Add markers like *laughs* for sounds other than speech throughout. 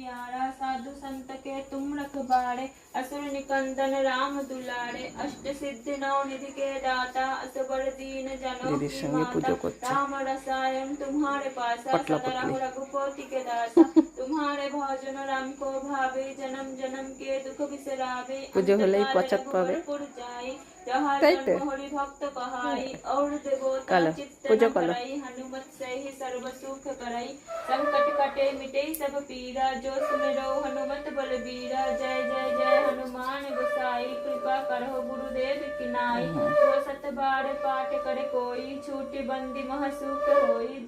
जियारा साधु संत के तुम रखबारे असुर निकंदन राम दुलारे अष्ट सिद्धि नौ निधि के दाता असबर दीन जनो की माता राम रसायन तुम्हारे पासा सदा रहो के दासा तुम्हारे भोजन राम को भावे जन्म जन्म के दुख बिसरावे पूजा होले पचत पावे कलो पूजो कलो। हनुमत सही सर्व सुख कराई। संकट कटे हनुमत बलबीरा। जय जय जय हनुमान गोसाई कृपा करो गुरुदेव किनाई। हाँ। जो सत पाठ करे कोई छूट बंदी मह सुख होई।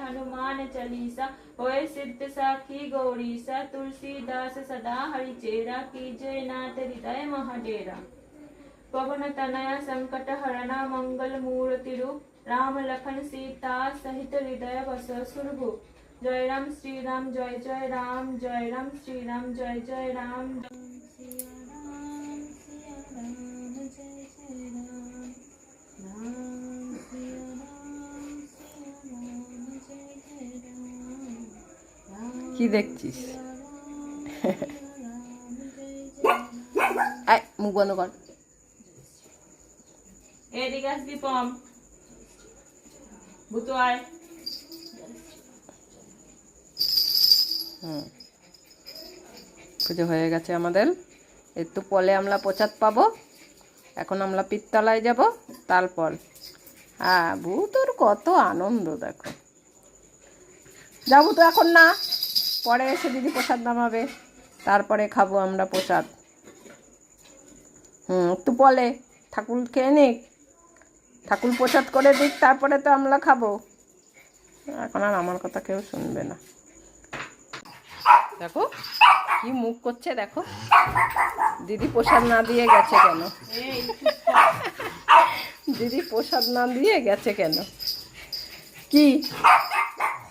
हनुमान चालीसा होए सिद्ध साखी गौरीसा। तुलसीदास सदा हरिचेरा कीजय नाथ हृदय महडेरा पवन तनया संकट हरणा मंगल मूर्ति रूप राम लखन सीता सहित हृदय बस सुरभु जय राम श्री राम जय जय राम जय राम श्री राम जय जय राम सिया राम सिया राम जय जय राम राम सिया राम सिया राम जय जय राम राम কি দেখছিস सिया *laughs* राम जय जय राम আয় মুখ বন্ধ কর আয়। হুম। হয়ে গেছে আমাদের। একটু পলে আমরা প্রচার পাবো। এখন আমরা পিত্তলায় যাব, তারপর। হ্যাঁ ভূতর কত আনন্দ, দেখো। যাব তো এখন না। পরে এসে দিদি প্রসাদ নামাবে। তারপরে খাব আমরা প্রসাদ। হুম, একটু বলে ঠাকুর খেয়ে নিক। ঠাকুর প্রসাদ করে দিক, তারপরে তো আমরা খাব। এখন আর আমার কথা কেউ শুনবে না। দেখো, কি মুখ করছে দেখো। দিদি প্রসাদ না দিয়ে গেছে কেন? দিদি প্রসাদ না দিয়ে গেছে কেন? কি?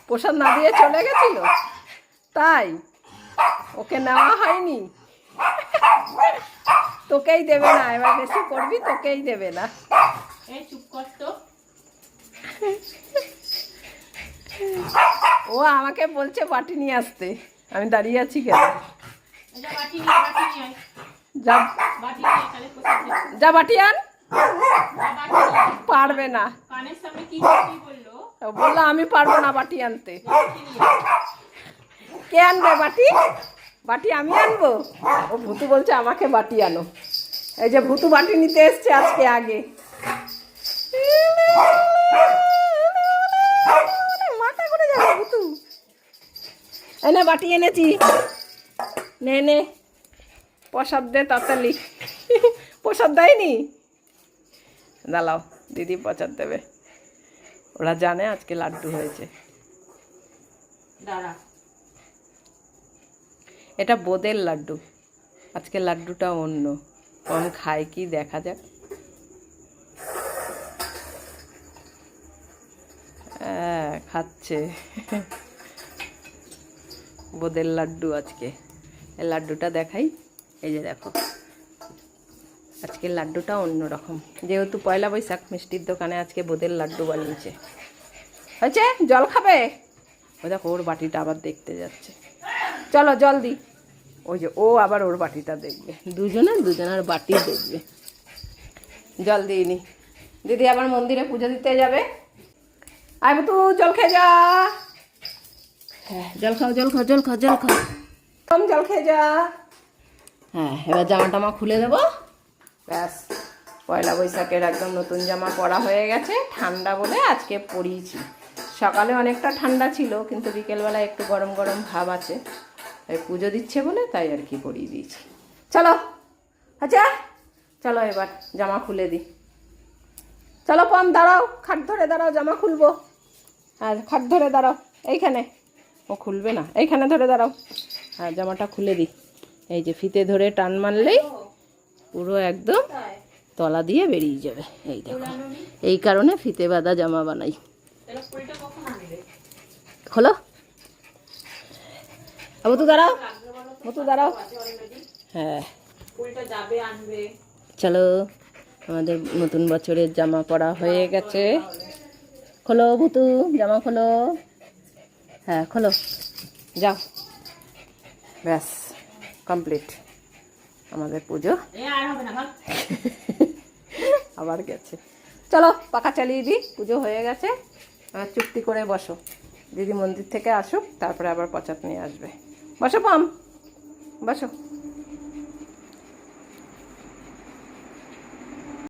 প্রসাদ না দিয়ে চলে গেছিল? তাই? ওকে নেওয়া হয়নি? তোকেই দেবে না এবার বেশি করবি তোকেই দেবে না। এই চুপ কর তো। ও আমাকে বলছে বাটি নিয়ে আসতে। আমি দাঁড়িয়ে আছি কেন? যা। বাটি আয়। যা বাটি আন। পারবে না। বলল? আমি পারব না বাটি আনতে। কে আনবে বাটি? বাটি আমি আনব? ও ভুতু বলছে, আমাকে বাটি আনো। এই যে ভুতু বাটি নিতে এসছে আজকে আগে। মাথা করে যাবে ভুতু। এনে বাটি এনেছি। নে নে। প্রসাদ দে, তাড়াতাড়ি। প্রসাদ দেয়নি? দাঁড়াও, দিদি প্রসাদ দেবে। ওরা জানে আজকে লাড্ডু হয়েছে। দাঁড়া। এটা বোদের লাড্ডু। আজকে লাড্ডুটা অন্য। কম খায় কি দেখা যাক। হ্যাঁ, খাচ্ছে। বোদের লাড্ডু আজকে। এই লাড্ডুটা দেখাই। এই যে দেখো। আজকে লাড্ডুটা অন্যরকম। যেহেতু পয়লা বৈশাখ মিষ্টির দোকানে আজকে বোদের লাড্ডু বানিয়েছে। হয়েছে? জল খাবে? ও দেখো ওর বাটিটা আবার দেখতে যাচ্ছে। চলো জল দি। ওই যে ও আবার ওর বাটিটা দেখবে। দুজনে দুজনের বাটি দেখবে। জল দিইনি দিদি আবার মন্দিরে পুজো দিতে যাবে। আয় তু জল খেয়ে যা। হ্যাঁ জল খাও জল খাও জল খাও জল খাও। কম জল খেয়ে যা। হ্যাঁ এবার জামা টামা খুলে দেবো। ব্যাস পয়লা বৈশাখের একদম নতুন জামা পরা হয়ে গেছে ঠান্ডা বলে আজকে পরিয়েছি। সকালে অনেকটা ঠান্ডা ছিল কিন্তু বিকেলবেলা একটু গরম গরম ভাব আছে। তাই পুজো দিচ্ছে বলে তাই আর কি পরিয়ে দিয়েছি। চলো আচ্ছা চলো এবার জামা খুলে দিই চলো পম দাঁড়াও খাট ধরে দাঁড়াও জামা খুলবো। আর খাট ধরে দাঁড়াও এইখানে। ও খুলবে না এইখানে ধরে দাঁড়াও। হ্যাঁ জামাটা খুলে দিই এই যে ফিতে ধরে টান মারলেই পুরো একদম তলা দিয়ে বেরিয়ে যাবে। এই দেখো এই কারণে ফিতে বাঁধা জামা বানাই। তাহলে ফুলটা কখন আনবে খোলো আবু তো দাঁড়াও। মতু দাঁড়াও হ্যাঁ চলো আমাদের নতুন বছরের জামা পরা হয়ে গেছে। খোলো ভুতু জামা খোলো। হ্যাঁ খোলো। যাও। ব্যাস কমপ্লিট। আমাদের পুজো। আবার গেছে। চলো পাখা চালিয়ে দিই। পুজো হয়ে গেছে। চুক্তি করে বসো। দিদি মন্দির থেকে আসুক তারপরে আবার পচাত নিয়ে আসবে। বসো পাম। বসো।